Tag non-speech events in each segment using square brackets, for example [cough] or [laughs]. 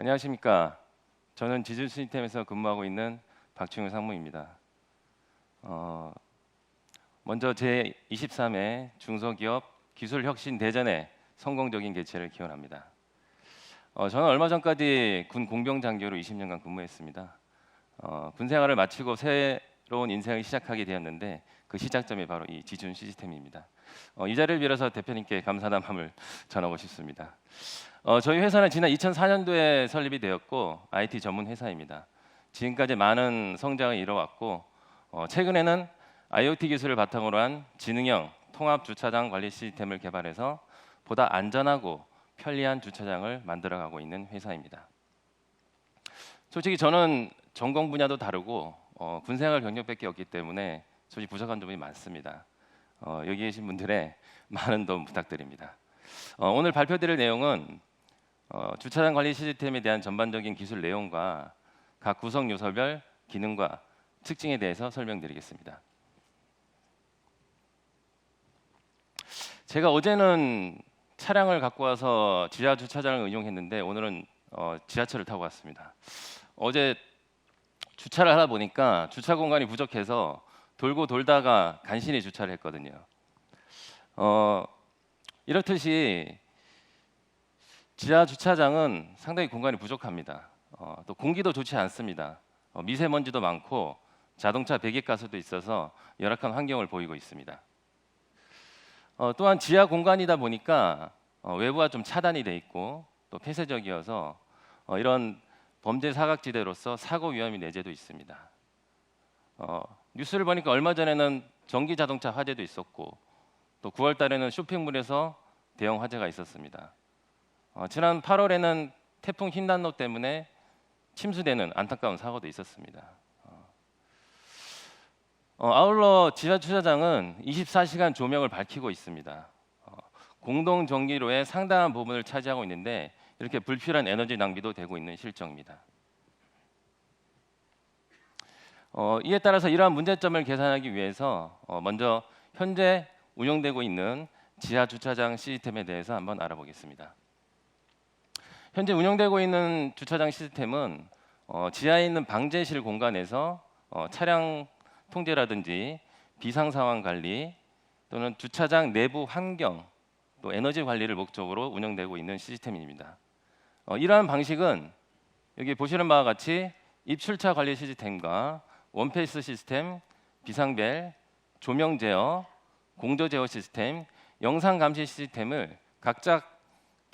안녕하십니까. 저는 지질 시스템에서 근무하고 있는 박충현 상무입니다. 어, 먼저 제 23회 중소기업 기술혁신 대전의 성공적인 개최를 기원합니다. 어, 저는 얼마 전까지 군 공병 장교로 20년간 근무했습니다. 어, 군 생활을 마치고 새로운 인생을 시작하게 되었는데 그 시작점이 바로 이 지준 시스템입니다. 어, 이 자리를 빌어서 대표님께 감사의 마음을 [laughs] 전하고 싶습니다. 어, 저희 회사는 지난 2004년도에 설립이 되었고 IT 전문 회사입니다. 지금까지 많은 성장을 이뤄왔고 어, 최근에는 IoT 기술을 바탕으로 한 지능형 통합 주차장 관리 시스템을 개발해서 보다 안전하고 편리한 주차장을 만들어가고 있는 회사입니다. 솔직히 저는 전공 분야도 다르고 어, 군생활 경력밖에 없기 때문에 솔직히 부족한 점이 많습니다. 어, 여기 계신 분들의 [laughs] 많은 도움 부탁드립니다. 어, 오늘 발표드릴 내용은 어, 주차장 관리 시스템에 대한 전반적인 기술 내용과 각 구성 요소별 기능과 특징에 대해서 설명드리겠습니다. 제가 어제는 차량을 갖고 와서 지하 주차장을 이용했는데 오늘은 어, 지하철을 타고 왔습니다. 어제 주차를 하다 보니까 주차 공간이 부족해서 돌고 돌다가 간신히 주차를 했거든요. 어, 이렇듯이 지하 주차장은 상당히 공간이 부족합니다. 어, 또 공기도 좋지 않습니다. 어, 미세먼지도 많고 자동차 배기가스도 있어서 열악한 환경을 보이고 있습니다. 어, 또한 지하 공간이다 보니까 어, 외부와 좀 차단이 돼 있고 또 폐쇄적이어서 어, 이런 범죄 사각지대로서 사고 위험이 내재도 있습니다. 어, 뉴스를 보니까 얼마 전에는 전기 자동차 화재도 있었고 또 9월 달에는 쇼핑몰에서 대형 화재가 있었습니다. 어, 지난 8월에는 태풍 흰난로 때문에 침수되는 안타까운 사고도 있었습니다. 어, 어, 아울러 지하 주차장은 24시간 조명을 밝히고 있습니다. 어, 공동 전기료의 상당한 부분을 차지하고 있는데 이렇게 불필요한 에너지 낭비도 되고 있는 실정입니다. 어, 이에 따라서 이러한 문제점을 개선하기 위해서 어, 먼저 현재 운영되고 있는 지하 주차장 시스템에 대해서 한번 알아보겠습니다. 현재 운영되고 있는 주차장 시스템은 어, 지하에 있는 방제실 공간에서 어, 차량 통제라든지 비상 상황 관리 또는 주차장 내부 환경 또 에너지 관리를 목적으로 운영되고 있는 시스템입니다. 어, 이러한 방식은 여기 보시는 바와 같이 입출차 관리 시스템과 원페이스 시스템, 비상벨, 조명 제어, 공조 제어 시스템, 영상 감시 시스템을 각자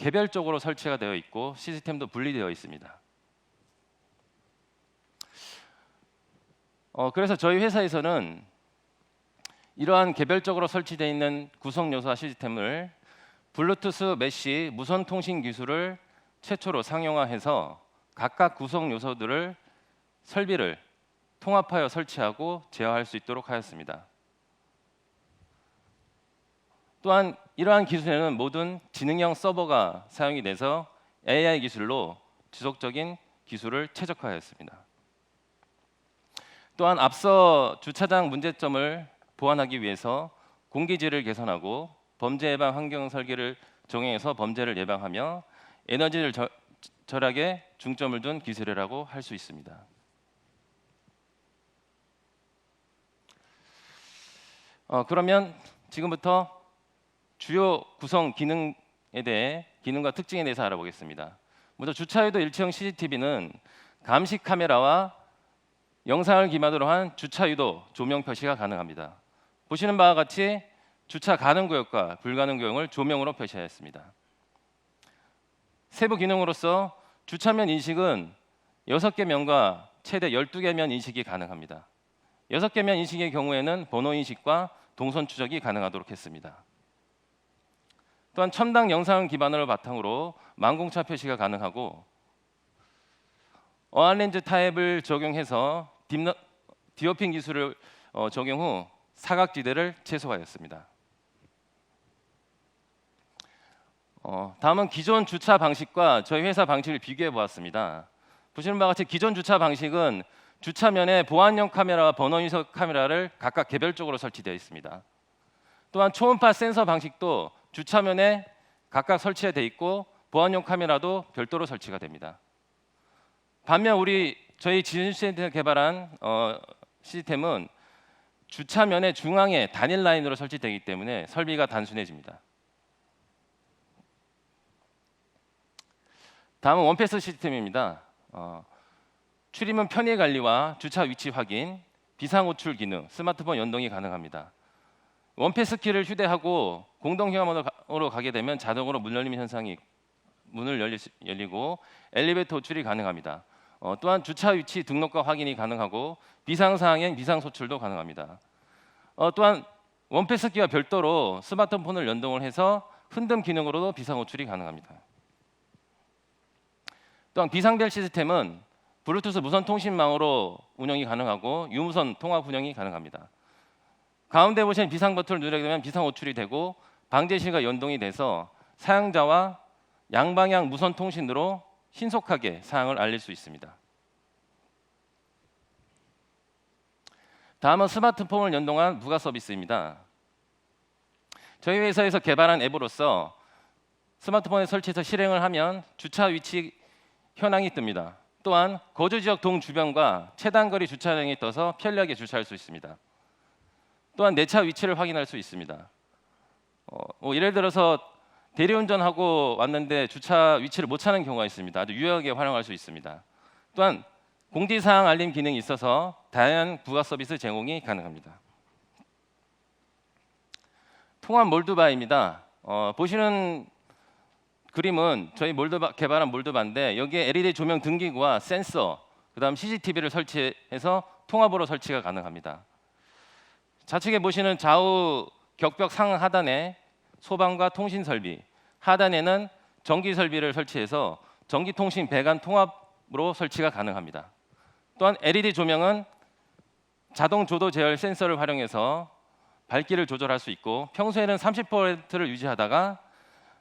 개별적으로 설치가 되어 있고 시스템도 분리되어 있습니다. 어, 그래서 저희 회사에서는 이러한 개별적으로 설치되어 있는 구성 요소와 시스템을 블루투스 메시 무선 통신 기술을 최초로 상용화해서 각각 구성 요소들을 설비를 통합하여 설치하고 제어할 수 있도록 하였습니다. 또한 이러한 기술에는 모든 지능형 서버가 사용이 돼서 AI 기술로 지속적인 기술을 최적화하였습니다. 또한 앞서 주차장 문제점을 보완하기 위해서 공기질을 개선하고 범죄 예방 환경 설계를 적용해서 범죄를 예방하며 에너지를 저, 절약에 중점을 둔 기술이라고 할 수 있습니다. 어, 그러면 지금부터 주요 구성 기능에 대해 기능과 특징에 대해서 알아보겠습니다. 먼저 주차유도 일체형 CCTV는 감시 카메라와 영상을 기반으로 한 주차유도 조명 표시가 가능합니다. 보시는 바와 같이 주차 가능 구역과 불가능 구역을 조명으로 표시하였습니다. 세부 기능으로서 주차면 인식은 6개 면과 최대 12개 면 인식이 가능합니다. 6개 면 인식의 경우에는 번호 인식과 동선 추적이 가능하도록 했습니다. 또한 첨단 영상 기반을 바탕으로 망공차 표시가 가능하고 어안 렌즈 타입을 적용해서 딥너, 디오핑 기술을 어, 적용 후 사각지대를 최소화했습니다. 어, 다음은 기존 주차 방식과 저희 회사 방식을 비교해 보았습니다. 보시는 바와 같이 기존 주차 방식은 주차면에 보안용 카메라와 번호 인식 카메라를 각각 개별적으로 설치되어 있습니다. 또한 초음파 센서 방식도 주차면에 각각 설치되어 있고 보안용 카메라도 별도로 설치가 됩니다. 반면 우리 저희 지진센터 개발한 어, 시스템은 주차면의 중앙에 단일 라인으로 설치되기 때문에 설비가 단순해집니다. 다음은 원패스 시스템입니다. 어, 출입문 편의 관리와 주차 위치 확인, 비상 호출 기능, 스마트폰 연동이 가능합니다. 원패스 키를 휴대하고 공동 휴가문으로 가게 되면 자동으로 문 열림 현상이 문을 열리, 열리고 엘리베이터 호출이 가능합니다. 어, 또한 주차 위치 등록과 확인이 가능하고 비상 사항엔 비상 소출도 가능합니다. 어, 또한 원패스 키와 별도로 스마트폰을 연동을 해서 흔듦 기능으로도 비상 호출이 가능합니다. 또한 비상벨 시스템은 블루투스 무선 통신망으로 운영이 가능하고 유무선 통합 운영이 가능합니다. 가운데 보시는 비상 버튼을 누르게 되면 비상 호출이 되고 방제실과 연동이 돼서 사용자와 양방향 무선 통신으로 신속하게 사항을 알릴 수 있습니다. 다음은 스마트폰을 연동한 무가 서비스입니다. 저희 회사에서 개발한 앱으로서 스마트폰에 설치해서 실행을 하면 주차 위치 현황이 뜹니다. 또한 거주 지역 동 주변과 최단 거리 주차장이 떠서 편리하게 주차할 수 있습니다. 또한 내 차 위치를 확인할 수 있습니다. 어, 뭐 예를 들어서 대리운전하고 왔는데 주차 위치를 못 찾는 경우가 있습니다. 아주 유용하게 활용할 수 있습니다. 또한 공지사항 알림 기능이 있어서 다양한 부가 서비스 제공이 가능합니다. 통합 몰드바입니다. 어, 보시는 그림은 저희 몰드바 개발한 몰드바인데 여기에 LED 조명 등기구와 센서, 그다음 CCTV를 설치해서 통합으로 설치가 가능합니다. 좌측에 보시는 좌우 격벽 상하단에 소방과 통신 설비, 하단에는 전기 설비를 설치해서 전기 통신 배관 통합으로 설치가 가능합니다. 또한 LED 조명은 자동 조도 제열 센서를 활용해서 밝기를 조절할 수 있고 평소에는 30%를 유지하다가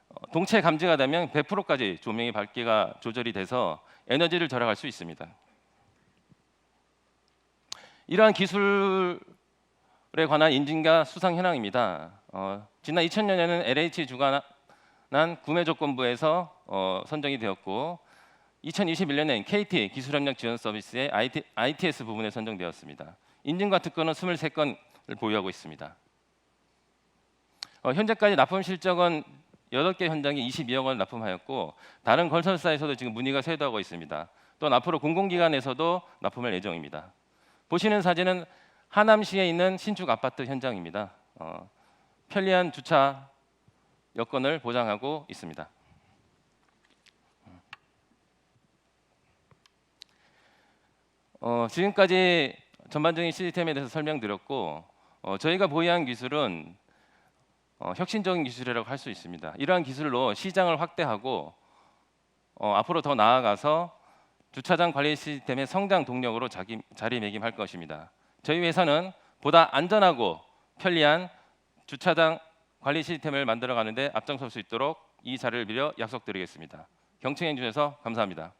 어, 동체 감지가 되면 100%까지 조명의 밝기가 조절이 돼서 에너지를 절약할 수 있습니다. 이러한 기술 에 관한 인증과 수상 현황입니다. 어, 지난 2000년에는 LH 주관한 구매 조건부에서 어, 선정이 되었고 2021년엔 KT 기술협력 지원 서비스의 IT, ITS 부분에 선정되었습니다. 인증과 특허는 23건을 보유하고 있습니다. 어, 현재까지 납품 실적은 8개 현장에 22억 원 납품하였고 다른 건설사에서도 지금 문의가 쇄도하고 있습니다. 또 앞으로 공공기관에서도 납품할 예정입니다. 보시는 사진은 하남시에 있는 신축 아파트 현장입니다. 어, 편리한 주차 여건을 보장하고 있습니다. 어, 지금까지 전반적인 시스템에 대해서 설명드렸고 어, 저희가 보유한 기술은 어, 혁신적인 기술이라고 할 수 있습니다. 이러한 기술로 시장을 확대하고 어, 앞으로 더 나아가서 주차장 관리 시스템의 성장 동력으로 자기, 자리매김할 것입니다. 저희 회사는 보다 안전하고 편리한 주차장 관리 시스템을 만들어 가는데 앞장설 수 있도록 이 자리를 빌려 약속드리겠습니다. 경청해 주셔서 감사합니다.